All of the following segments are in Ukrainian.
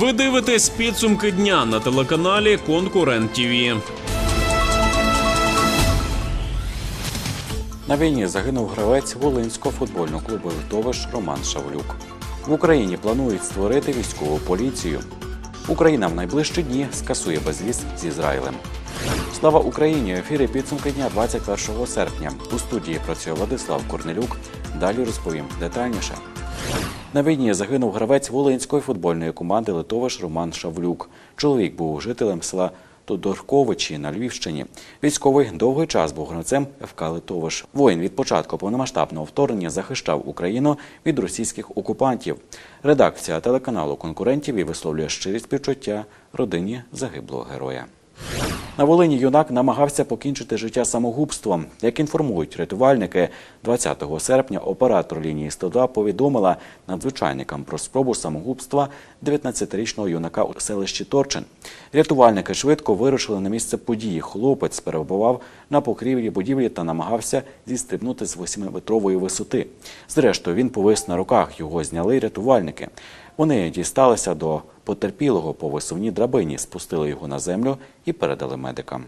Ви дивитесь підсумки дня на телеканалі Конкурент ТІВІ. На війні загинув гравець Волинського футбольного клубу Литовиш Роман Шавлюк. В Україні планують створити військову поліцію. Україна в найближчі дні скасує безвіз з Ізраїлем. Слава Україні! Ефірі підсумки дня 21 серпня. У студії працює Владислав Корнелюк. Далі розповім детальніше. На війні загинув гравець Волинської футбольної команди Литовиш Роман Шавлюк. Чоловік був жителем села Тодорковичі на Львівщині. Військовий довгий час був гравцем ФК Литовиш. Воїн від початку повномасштабного вторгнення захищав Україну від російських окупантів. Редакція телеканалу конкурентів і висловлює щирі співчуття родині загиблого героя. На Волині юнак намагався покінчити життя самогубством. Як інформують рятувальники, 20 серпня оператор лінії 102 повідомила надзвичайникам про спробу самогубства 19-річного юнака у селищі Торчин. Рятувальники швидко вирушили на місце події. Хлопець перебував на покрівлі будівлі та намагався зістрибнути з 8-метрової висоти. Зрештою, він повис на руках. Його зняли рятувальники. Вони дісталися до потерпілого по висувній драбині, спустили його на землю і передали медикам.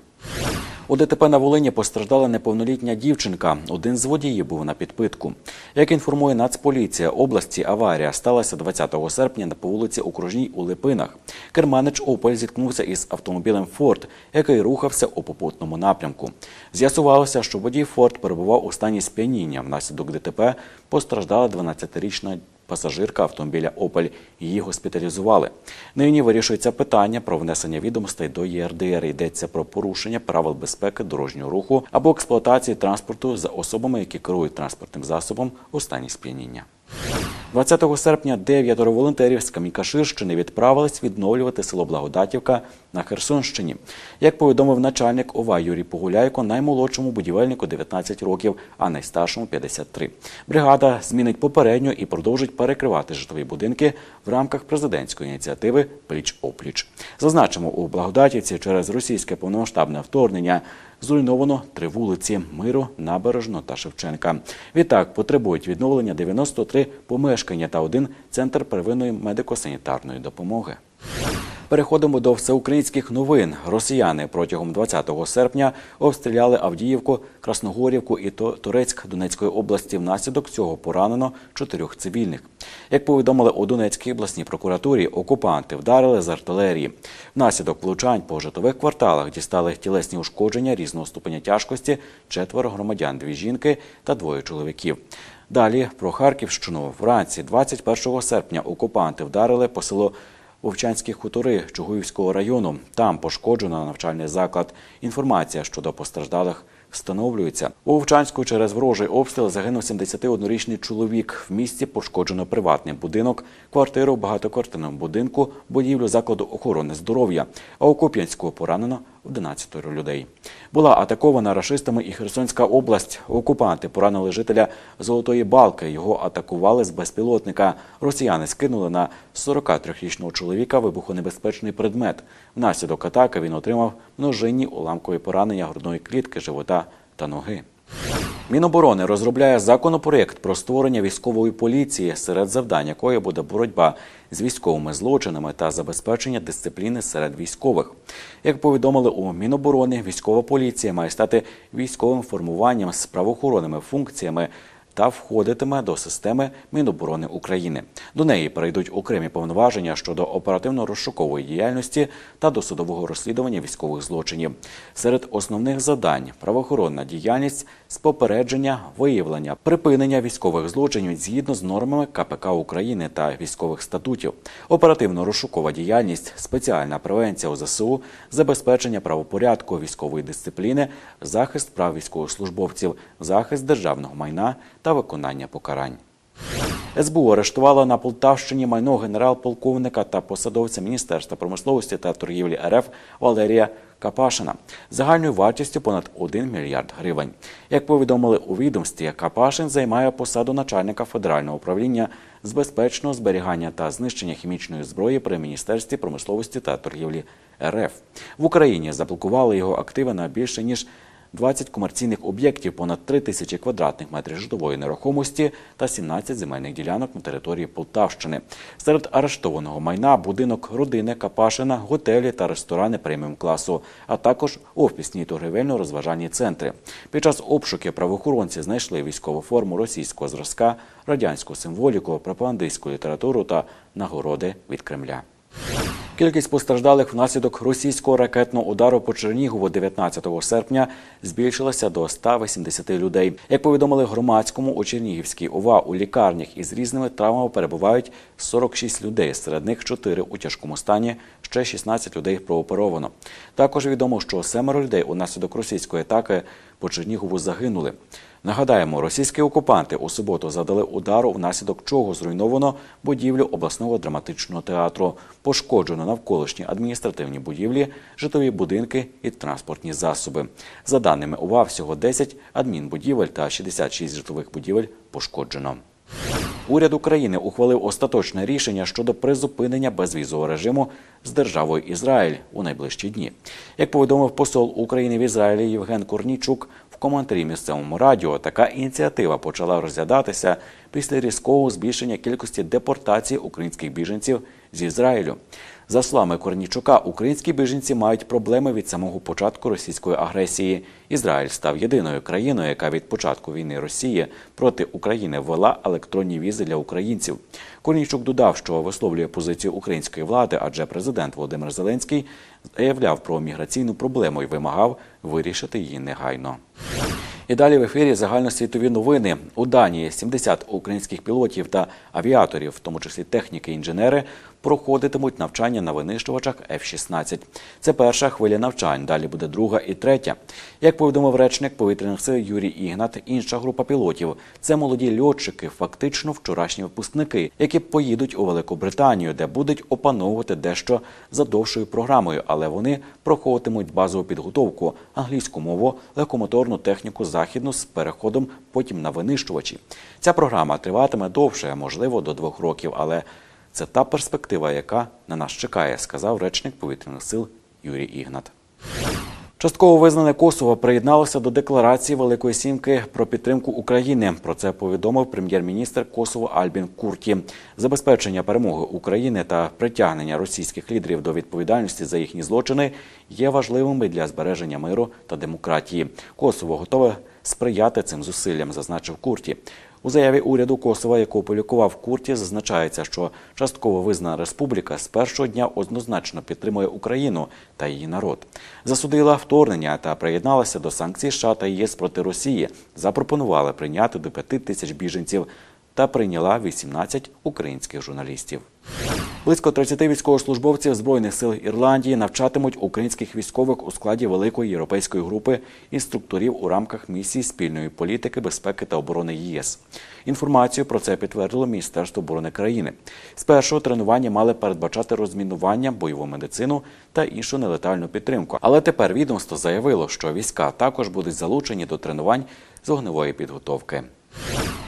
У ДТП на Волині постраждала неповнолітня дівчинка. Один з водіїв був на підпитку. Як інформує Нацполіція області, аварія сталася 20 серпня по вулиці Окружній у Липинах. Керманич Опель зіткнувся із автомобілем Форд, який рухався у попутному напрямку. З'ясувалося, що водій Форд перебував у стані сп'яніння. Внаслідок ДТП постраждала 12-річна пасажирка автомобіля Опель. Її госпіталізували. Нині вирішується питання про внесення відомостей до ЄРДР. Йдеться про порушення правил безпеки дорожнього руху або експлуатації транспорту за особами, які керують транспортним засобом у стані сп'яніння. 20 серпня дев'ятеро волонтерів з Камінькаширщини відправились відновлювати село Благодатівка на Херсонщині. Як повідомив начальник ОВА Юрій Погуляйко, наймолодшому будівельнику 19 років, а найстаршому 53. Бригада змінить попередньо і продовжить перекривати житлові будинки в рамках президентської ініціативи Пліч опліч. Зазначимо, у Благодатівці через російське повномасштабне вторгнення зруйновано три вулиці Миру, Набережно та Шевченка. Відтак потребують відновлення 93 помешкання та один центр первинної медико-санітарної допомоги. Переходимо до всеукраїнських новин. Росіяни протягом 20 серпня обстріляли Авдіївку, Красногорівку і Торецьк Донецької області. Внаслідок цього поранено чотирьох цивільних. Як повідомили у Донецькій обласній прокуратурі, окупанти вдарили з артилерії. Внаслідок влучань по житлових кварталах дістали тілесні ушкодження різного ступеня тяжкості четверо громадян, дві жінки та двоє чоловіків. Далі про Харківщину вранці 21 серпня окупанти вдарили по селу Вовчанські хутори Чугуївського району. Там пошкоджено навчальний заклад. Інформація щодо постраждалих встановлюється. У Вовчанську через ворожий обстріл загинув 71-річний чоловік. В місті пошкоджено приватний будинок, квартиру в багатоквартирному будинку, будівлю закладу охорони здоров'я. А у Куп'янську поранено 11 людей. Була атакована рашистами і Херсонська область. Окупанти поранили жителя Золотої Балки. Його атакували з безпілотника. Росіяни скинули на 43-річного чоловіка вибухонебезпечний предмет. Внаслідок атаки він отримав множинні уламкові поранення грудної клітки, живота та ноги. Міноборони розробляє законопроєкт про створення військової поліції, серед завдань якої буде боротьба з військовими злочинами та забезпечення дисципліни серед військових. Як повідомили у Міноборони, військова поліція має стати військовим формуванням з правоохоронними функціями та входитиме до системи Міноборони України. До неї перейдуть окремі повноваження щодо оперативно-розшукової діяльності та досудового розслідування військових злочинів. Серед основних завдань правоохоронна діяльність з попередження, виявлення, припинення військових злочинів згідно з нормами КПК України та військових статутів, оперативно-розшукова діяльність, спеціальна превенція у ЗСУ, забезпечення правопорядку, військової дисципліни, захист прав військовослужбовців, захист державного майна та виконання покарань. СБУ арештувало на Полтавщині майно генерал-полковника та посадовця Міністерства промисловості та торгівлі РФ Валерія Капашина загальною вартістю понад 1 мільярд гривень. Як повідомили у відомстві, Капашин займає посаду начальника федерального управління з безпечного зберігання та знищення хімічної зброї при Міністерстві промисловості та торгівлі РФ. В Україні заблокували його активи на більше ніж 20 комерційних об'єктів, понад 3 тисячі квадратних метрів житлової нерухомості та 17 земельних ділянок на території Полтавщини. Серед арештованого майна будинок родини Капашина, готелі та ресторани преміум класу, а також офісні та торгівельно-розважальні центри. Під час обшуків правоохоронці знайшли військову форму російського зразка, радянську символіку, пропагандистську літературу та нагороди від Кремля. Кількість постраждалих внаслідок російського ракетного удару по Чернігову 19 серпня збільшилася до 180 людей. Як повідомили громадському у Чернігівській ОВА, у лікарнях із різними травмами перебувають 46 людей. Серед них 4 у тяжкому стані, ще 16 людей прооперовано. Також відомо, що семеро людей унаслідок російської атаки по Чернігову загинули. Нагадаємо, російські окупанти у суботу задали удару, внаслідок чого зруйновано будівлю обласного драматичного театру, пошкоджено навколишні адміністративні будівлі, житлові будинки і транспортні засоби. За даними УВА, всього 10 адмінбудівель та 66 житлових будівель пошкоджено. Уряд України ухвалив остаточне рішення щодо призупинення безвізового режиму з державою Ізраїль у найближчі дні. Як повідомив посол України в Ізраїлі Євген Корнічук в коментарі місцевому радіо така ініціатива почала розглядатися після різкого збільшення кількості депортацій українських біженців з Ізраїлю. За словами Корнічука, українські біженці мають проблеми від самого початку російської агресії. Ізраїль став єдиною країною, яка від початку війни Росії проти України ввела електронні візи для українців. Корнійчук додав, що висловлює позицію української влади, адже президент Володимир Зеленський заявляв про міграційну проблему і вимагав вирішити її негайно. І далі в ефірі загальносвітові новини. У Данії 70 українських пілотів та авіаторів, в тому числі техніки і інженери, проходитимуть навчання на винищувачах F-16. Це перша хвиля навчань. Далі буде друга і третя. Як повідомив речник повітряних сил Юрій Ігнат, інша група пілотів це молоді льотчики, фактично вчорашні випускники, які поїдуть у Великобританію, де будуть опановувати дещо за довшою програмою, але вони проходитимуть базову підготовку, англійську мову, легкомоторну техніку західну з переходом потім на винищувачі. Ця програма триватиме довше, можливо, до двох років, але це та перспектива, яка на нас чекає, сказав речник повітряних сил Юрій Ігнат. Частково визнане Косово приєдналося до декларації Великої Сімки про підтримку України. Про це повідомив прем'єр-міністр Косово Альбін Курті. Забезпечення перемоги України та притягнення російських лідерів до відповідальності за їхні злочини є важливими для збереження миру та демократії. Косово готове сприяти цим зусиллям, зазначив Курті. У заяві уряду Косова, яку опублікував Курті, зазначається, що частково визнана республіка з першого дня однозначно підтримує Україну та її народ. Засудила вторгнення та приєдналася до санкцій США та ЄС проти Росії. Запропонувала прийняти до п'яти тисяч біженців та прийняла 18 українських журналістів. Близько 30 військовослужбовців збройних сил Ірландії навчатимуть українських військових у складі великої європейської групи інструкторів у рамках місії спільної політики, безпеки та оборони ЄС. Інформацію про це підтвердило Міністерство оборони країни. Спершу тренування мали передбачати розмінування, бойову медицину та іншу нелетальну підтримку. Але тепер відомство заявило, що війська також будуть залучені до тренувань з вогневої підготовки.